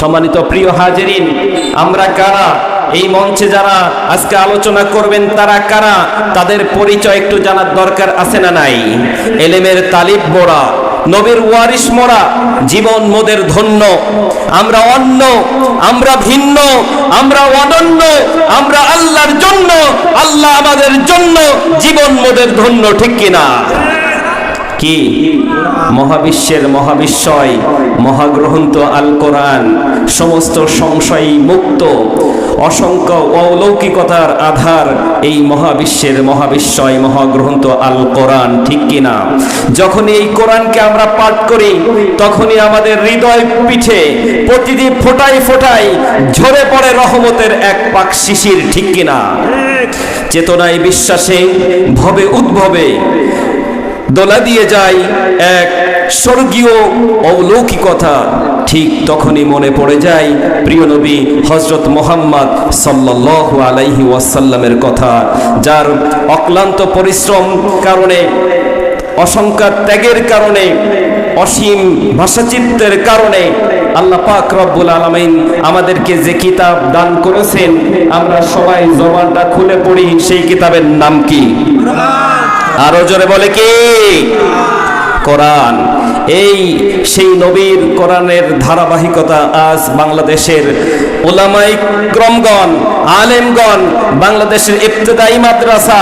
সম্মানিত প্রিয় হাজেরিন, আমরা কারা? এই মঞ্চে যারা আজকে আলোচনা করবেন, তারা কারা? তাদের পরিচয় একটু জানার দরকার আছে না নাই? এলেমের তালিব মোড়া, নবীর ওয়ারিস মোরা জীবন মোদের ধন্য। আমরা অন্য, আমরা ভিন্ন, আমরা অনন্য, আমরা আল্লাহর জন্য, আল্লাহ আমাদের জন্য জীবন মোদের ধন্য, ঠিক কিনা? কি? মহাবিশ্বের মহাবিশ্বয়, মহাগ্রন্থ আল কোরআন, সমস্ত সংশয় মুক্ত। অসংখ্য অলৌকিকতার আধার এই মহাবিশ্বের মহাবিশ্বয়, মহাগ্রন্থ আল কোরআন, ঠিক কিনা যখন এই কোরআনকে আমরা পাঠ করি, তখনই আমাদের হৃদয় পিঠে প্রতিদিন ফোটাই ফোটাই ঝরে পড়ে রহমতের এক পাক শিশির, ঠিক কিনা চেতনায় বিশ্বাসে, ভবে উদ্ভবে দোলা দিয়ে যায় এক স্বর্গীয় অলৌকিকতা ঠিক তখনই মনে পড়ে যায় প্রিয় নবী হজরত মোহাম্মদ সাল্লাহ আলাইহি ওয়াসাল্লামের কথা, যার অক্লান্ত পরিশ্রম কারণে, অসংখ্য ত্যাগের কারণে, অসীম ভাষাচিত্রের কারণে আল্লাহ পাক রব্বুল আলমিন আমাদেরকে যে কিতাব দান করেছেন, আমরা সবাই জবানটা খুলে পড়ি, সেই কিতাবের নাম কি? আরও জোরে বলে কি? কোরআন। এই সেই নবীর কোরআনের ধারাবাহিকতা আজ বাংলাদেশের ওলামাই ক্রমগণ, আলেমগণ, বাংলাদেশের ইবতদায়ী মাদ্রাসা,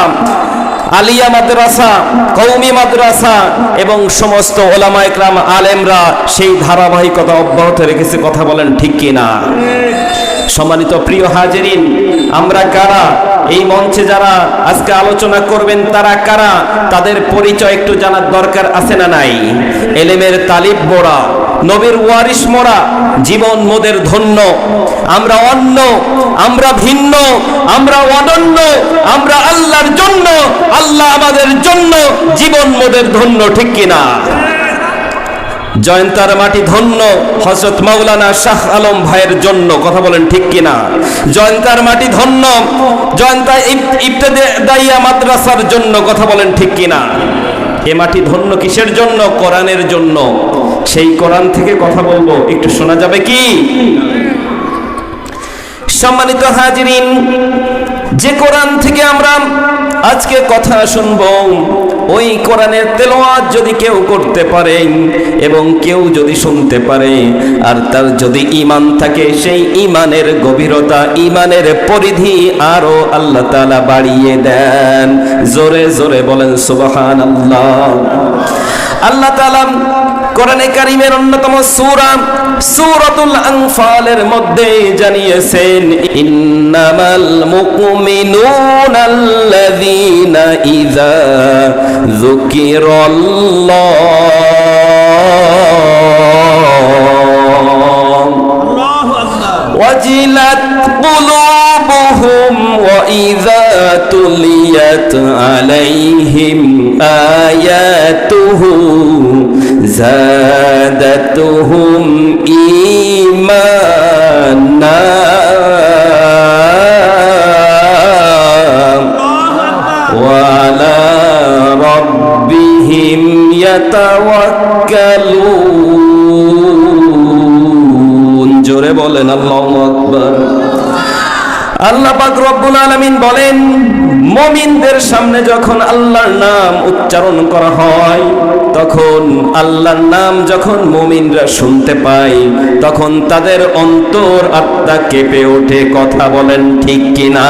আলিয়া মাদ্রাসা কৌমি মাদ্রাসা এবং সমস্ত ওলামা একরাম আলেমরা সেই ধারাবাহিকতা অব্যাহত রেখেছে, কথা বলেন ঠিক কিনা? সম্মানিত প্রিয় হাজেরিন, আমরা কারা? এই মঞ্চে যারা আজকে আলোচনা করবেন, তারা কারা? তাদের পরিচয় একটু জানার দরকার আছে না নাই? এলেমের তালিব মোড়া, নবীর ওয়ারিস মোড়া, জীবন মোদের ধন্য। আমরা অন্য, আমরা ভিন্ন, আমরা অনন্য, আমরা আল্লাহর জন্য, আল্লাহ আমাদের জন্য জীবন মোদের ধন্য, ঠিক কিনা? জয়ন্তার মাটি ধন্য হজরত মাওলানা শাহ আলম ভাইয়ের জন্য, কথা বলেন ঠিক কিনা? জয়ন্তার মাটি ধন্য, জয়ন্তা ইবতদাইয়া মাদ্রাসার জন্য, কথা বলেন ঠিক কিনা? এ মাটি ধন্য কিসের জন্য? কোরআনের জন্য। সেই কোরআন থেকে কথা বলব, একটু শোনা যাবে কি? সম্মানিত হাজিরিন, যে কোরআন থেকে আমরা আজকে কথা শুনব ওই কোরআনের তেলোয়াত যদি কেউ করতে পারে এবং কেউ যদি শুনতে পারে, আর তার যদি ইমান থাকে, সেই ইমানের গভীরতা ইমানের পরিধি আরও আল্লাহ তালা বাড়িয়ে দেন। জোরে জোরে বলেন সুবাহান আল্লাহ আল্লাহ তালা কোরআনে কারিমের অন্যতম সূরা, সূরাতুল আনফালের মধ্যে জানিয়েছেন, ইন্নামাল মুমিনুনা আল্লাযীনা ذكر الله وجلت قلوبهم وإذا تليت عليهم آياته زادتهم ربهم يتوكلون জোরে বলেন আল্লাহু আকবার আল্লাহ পাক রব্বুল আলামিন বলেন মমিনদের সামনে যখন আল্লাহর নাম উচ্চারণ করা হয় তখন আল্লাহর নাম যখন মমিনরা শুনতে পায়, তখন তাদের অন্তর আত্মা কেঁপে ওঠে, কথা বলেন ঠিক কিনা?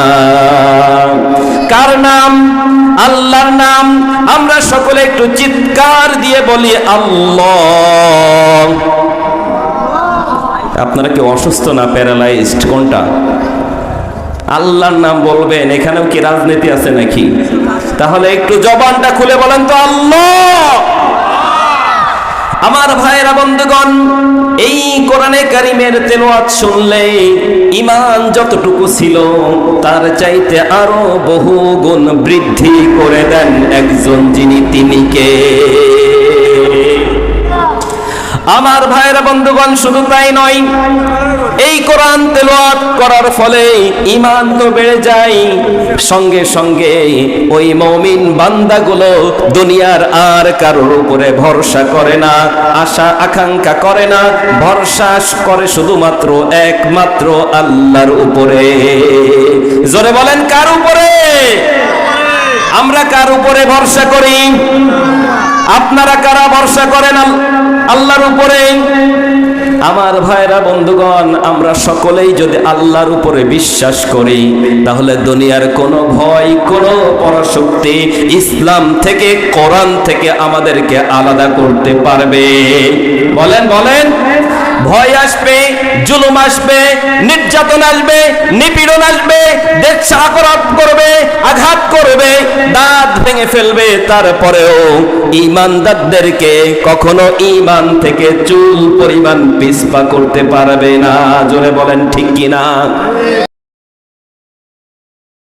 কার নাম? আল্লাহর নাম? আমরা সকলে একটু চিৎকার দিয়ে বলি, আল্লাহ। আপনারা কি অসুস্থ না, প্যারালাইজড? কোনটা? আল্লাহর নাম বলবেন, এখানেও কি রাজনীতি আছে নাকি? তাহলে একটু জবানটা খুলে বলেন তো, আল্লাহ! আমার ভাইয়েরা বন্ধুগণ, এই কোরআনে কারিমের তেলোয়াত শুনলে ইমান যতটুকু ছিল, তার চাইতে আরও বহু গুণ বৃদ্ধি করে দেন একজন যিনি তিনি কে? আমার ভাইয়েরা বন্ধুগণ, শুধু তাই নয়, এই কোরআন তেলাওয়াত করার ফলে ঈমান তো বেড়ে যায়। সঙ্গে সঙ্গে ওই মমিন বান্দাগুলো দুনিয়ার আর কারোর উপরে ভরসা করে না, আশা, আকাঙ্ক্ষা করে না, ভরসা করে শুধুমাত্র একমাত্র আল্লাহর উপরে। জোরে বলেন, কার উপরে? আমরা কার উপরে ভরসা করি? আপনারা কারা ভরসা করেন আল- আল্লাহর উপরে? আমার ভাইরা, বন্ধুগণ, আমরা সকলেই যদি আল্লাহর উপরে বিশ্বাস করি, তাহলে দুনিয়ার কোনো ভয়, কোনো পরাশক্তি ইসলাম থেকে, কোরআন থেকে আমাদেরকে আলাদা করতে পারবে। বলেন বলেন। ভয় আসবে, জুলুম আসবে, নির্যাতন আসবে, নিপীড়ন আসবে, দেশ আক্রমণ করবে, আঘাত করবে, দাঁত ভেঙে ফেলবে। তারপরেও ইমানদারদেরকে কখনো ইমান থেকে চুল পরিমাণ পিসপা করতে পারবে না। জোরে বলেন ঠিক কিনা?